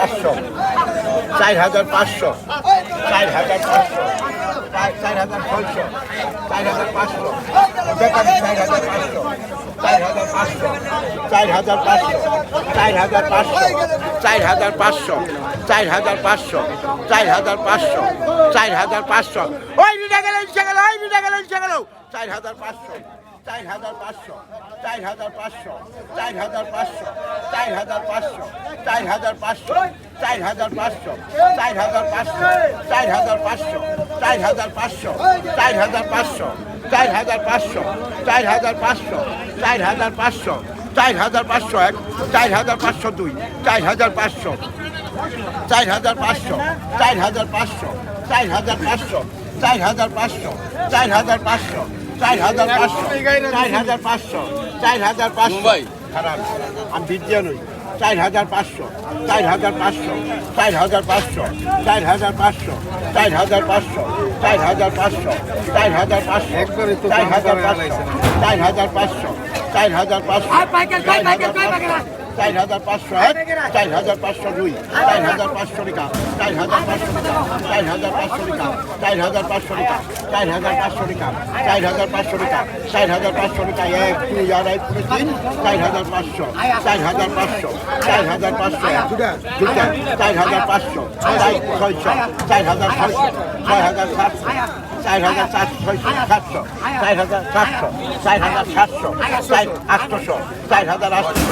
পাঁচশো চার হাজার পাঁচশো চার হাজার পাঁচশো চার হাজার ছয়শো চার হাজার পাঁচশো চার হাজার পাঁচশো চার হাজার পাঁচশো চার হাজার পাঁচশো চার হাজার পাঁচশো চার হাজার পাঁচশো চার হাজার পাঁচশো চার হাজার পাঁচশো চার হাজার পাঁচশো ওই বিটা গেল ইচ্ছা গেল ওই চার হাজার পাঁচশো চার হাজার পাঁচশো চার হাজার পাঁচশো চার হাজার পাঁচশো চার হাজার পাঁচশো চার হাজার পাঁচশো চার হাজার পাঁচশো চার হাজার পাঁচশো চার হাজার পাঁচশো চার হাজার পাঁচশো চার হাজার পাঁচশো চার হাজার পাঁচশো চার হাজার পাঁচশো চার হাজার পাঁচশো চার হাজার পাঁচশো এক চার হাজার পাঁচশো দুই চার হাজার পাঁচশো চার হাজার পাঁচশো চার হাজার পাঁচশো চার হাজার পাঁচশো চার হাজার পাঁচশো চার হাজার পাঁচশো চার হাজার পাঁচশো চার হাজার পাঁচশো চার হাজার পাঁচশো খারাপ আমি বিদ্যা নই চার হাজার পাঁচশো চার হাজার পাঁচশো চার হাজার পাঁচশো চার হাজার পাঁচশো চার হাজার পাঁচশো চার হাজার পাঁচশো চার হাজার পাঁচশো চার হাজার পাঁচশো চার হাজার পাঁচশো চার হাজার পাঁচশো চার হাজার পাঁচশো এক চার হাজার পাঁচশো দুই চার হাজার পাঁচশো টাকা চার হাজার পাঁচশো টাকা চার হাজার পাঁচশো টাকা চার হাজার পাঁচশো টাকা চার হাজার পাঁচশো টাকা চার হাজার পাঁচশো টাকা চার হাজার পাঁচশো টাকা এক দুই আড়াই পুরো তিন চার হাজার পাঁচশো চার হাজার পাঁচশো চার হাজার পাঁচশো দুটা চার হাজার পাঁচশো ছয়শো চার হাজার ছয়শো ছয় হাজার সাতশো চার হাজার চারশো, সাতশো চার হাজার সাতশো চার হাজার সাতশো, চার আটশোশো চার হাজার আটশো,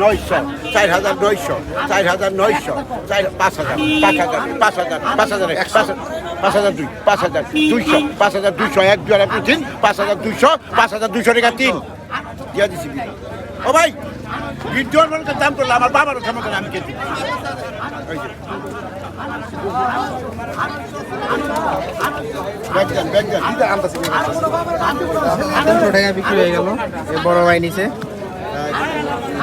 নয়শো চার হাজার নয়শো চার হাজার নয়শো, চার পাঁচ হাজার পাঁচ হাজার পাঁচ হাজার পাঁচ হাজার পাঁচ হাজার দুই পাঁচ হাজার দুইশো পাঁচ হাজার দুইশো এক, দুই, তিন পাঁচ হাজার দুইশো পাঁচ হাজার দুইশো টাকা তিন। দিয়া দিছি ও ভাই গিট দেওয়ার মানে দাম করল আমার বাবারও কেমন করে আমি খেতে দুশো টাকা বিক্রি হয়ে গেল। বড় ভাই নিচে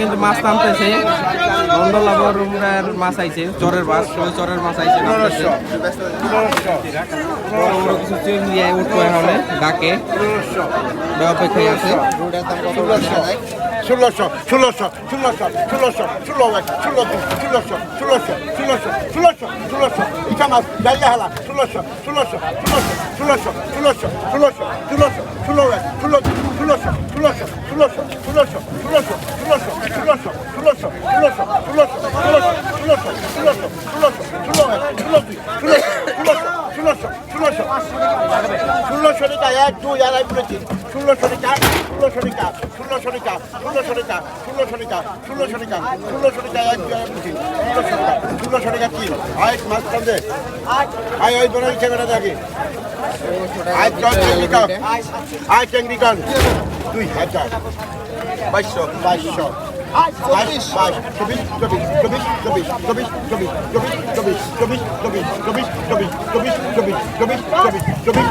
কিন্তু মাছ নামতেছে গন্ডলাবর মাছ আইছে চরের মাছ ওই চরের মাছ আইছে বড় কিছু ডাকে অপেক্ষায় আছে ষোলোশো ষোলোশো ষোলোশো ষোলোশো ষোলো এক ষোলো দুই ষোলোশো ষোলোশো ষোলোশো ষোলোশো ষোলোশো ইটা মাছ ডাইলে হালা ষোলোশো ষোলোশো ষোলোশো ষোলোশো ষোলোশো ষোলোশো ষোলোশো ষোলো এক ষোলো ষোলোশো ষোলোশো ষোলোশো ষোলোশো ষোলোশো ষোলোশো ষোলোশো ষোলোশো ষোলোশো ষোলোশো ষোলোশো ষোলোশো ষোলোশো ষোলোশো ষোলো এক ষোলো দুই ষোলোশো ষোলোশো ষোলোশো ষোলোশো টাকা এক দুই আড়াই তিন ষোলো শনিকা ষোলো শনিকা ষোলো শনিকা ষোলো শনিকা ষোলো শনিকা ষোলো শনিকা ষোলো শনিকা এক বুঝি ষোলো শনিকা ষোলো শনিকা তিন আইস মাছ কান্দে আই ওই বোনের ক্যামেরা দেখে আই চেঙ্গিকন আই চেঙ্গিকন দুই হাজার বাইশশো বাইশশো চব্বিশ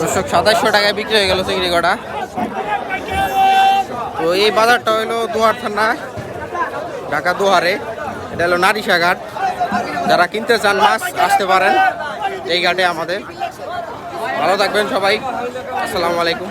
দর্শক সাতাশশো টাকায় বিক্রি হয়ে গেল চিংড়ি কটা। তো এই বাজারটা হলো দুয়ার থানা, ঢাকা দুয়ারে এটা হলো নারিশা ঘাট যারা কিনতে চান মাছ, আসতে পারেন এই ঘাটে আমাদের। ভালো থাকবেন সবাই। আসসালামু আলাইকুম।